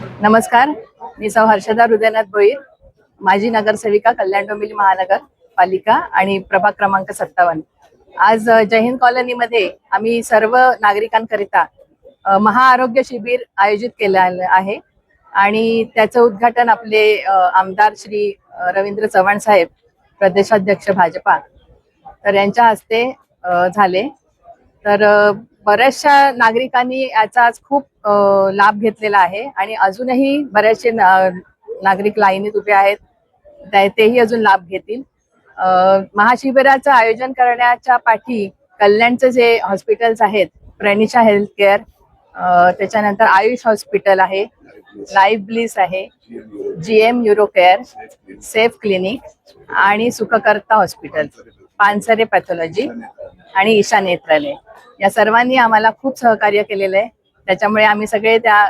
नमस्कार मी सौ हर्षदा हृदयनाथ भोईर माजी नगरसेविका कल्याण डोंबिवली महानगर पालिका आणि प्रभाग क्रमांक सत्तावन्न. आज अ, जय हिंद कॉलनीमध्ये आम्ही सर्व नागरिकांकरिता महाआरोग्य शिबिर आयोजित केलं आलं आहे आणि त्याचं उद्घाटन आपले आमदार श्री रवींद्र चव्हाण साहेब प्रदेशाध्यक्ष भाजपा तर यांच्या हस्ते झाले. तर बऱ्याचशा नागरिकांनी याचा आज खूप लाभ घेतलेला आहे. आणि अजूनही बरेचसे नागरिक लाईनीत उभे आहेत. त्या- तेही अजून लाभ घेतील. महाशिबिराचं आयोजन करण्याच्या पाठी कल्याणचं जे हॉस्पिटल्स आहेत प्रणिशा हेल्थ केअर त्याच्यानंतर आयुष हॉस्पिटल आहे लाईफ ब्लिस आहे G M euro care safe clinic आणि सुखकर्ता हॉस्पिटल पानसरे पॅथॉलॉजी. आणि ईशा नेत्रालय. या सर्वांनी आम्हाला खूप सहकार्य केलेलं आहे त्याच्यामुळे आम्ही सगळे त्या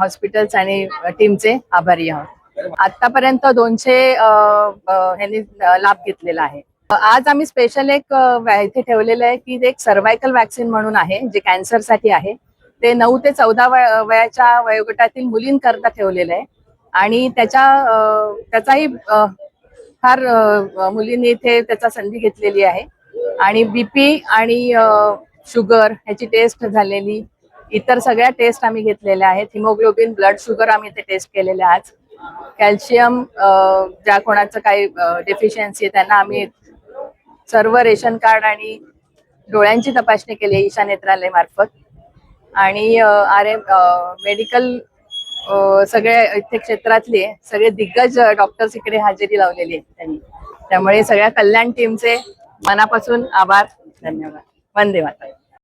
हॉस्पिटल्स आणि टीमचे आभारी आहोत. आतापर्यंत दोनशे ह्यांनी लाभ घेतलेला आहे. आज आम्ही स्पेशल एक इथे ठेवलेलं आहे की एक सर्वायकल वॅक्सिन म्हणून आहे जे कॅन्सरसाठी आहे. ते नऊ ते चौदा वयाच्या वयोगटातील मुलींकरता ठेवलेलं आहे. आणि त्याच्या त्याचाही फार मुलींनी इथे त्याचा संधी घेतलेली आहे. आणि बीपी आणि शुगर ह्याची टेस्ट झालेली. इतर सगळ्या टेस्ट आम्ही घेतलेल्या आहेत. हिमोग्लोबिन ब्लड शुगर आम्ही इथे टेस्ट केलेल्या आज कॅल्शियम ज्या कोणाचं काही डेफिशियन्सी आहे त्यांना आम्ही सर्व रेशन कार्ड आणि डोळ्यांची तपासणी केली आहे ईशा नेत्रालय मार्फत. आणि आर एम मेडिकल सगळे इथे क्षेत्रातले सगळे दिग्गज डॉक्टर्स इकडे हजेरी लावलेली आहेत त्यांनी. त्यामुळे सगळ्या कल्याण टीमचे मनापासून आभार. धन्यवाद. वंदे माता